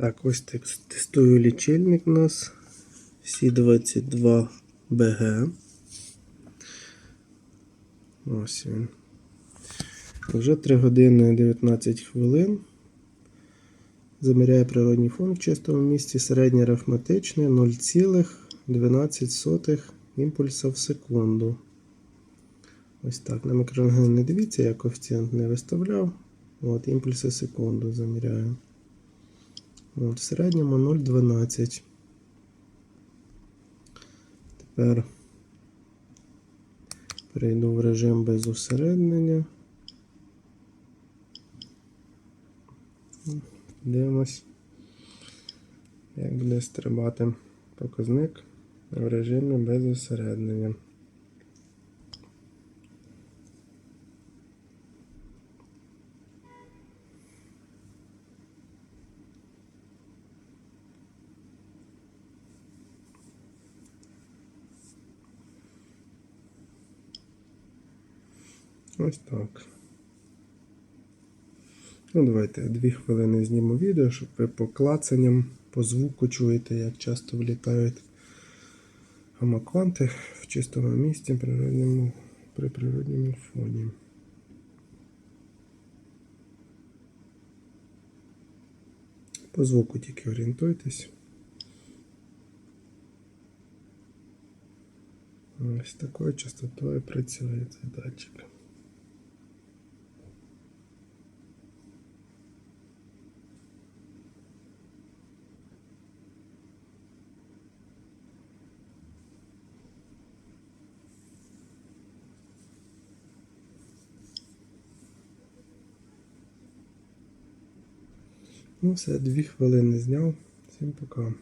Так, ось текст. Тестую лічильник у нас. Сі22БГ. Ось він. Вже 3 години 19 хвилин. Заміряє природній фон в чистому місці. Середнє арифметичне 0,12 імпульса в секунду. Ось так. На мікрорентген не дивіться, я коефіцієнт не виставляв. От, імпульси секунду заміряю. От, в середньому 0,12. Тепер перейду в режим без усереднення. Дивимось, як буде стрибати показник в режимі без усереднення. Ось так. Ну, давайте дві хвилини зніму відео, щоб ви по клацанням, по звуку чуєте, як часто влітають гамакванти в чистому місці природньому, при природньому фоні. По звуку тільки орієнтуйтесь. Ось такою частотою працює цей датчик. Ну все, дві хвилини зняв. Всім пока.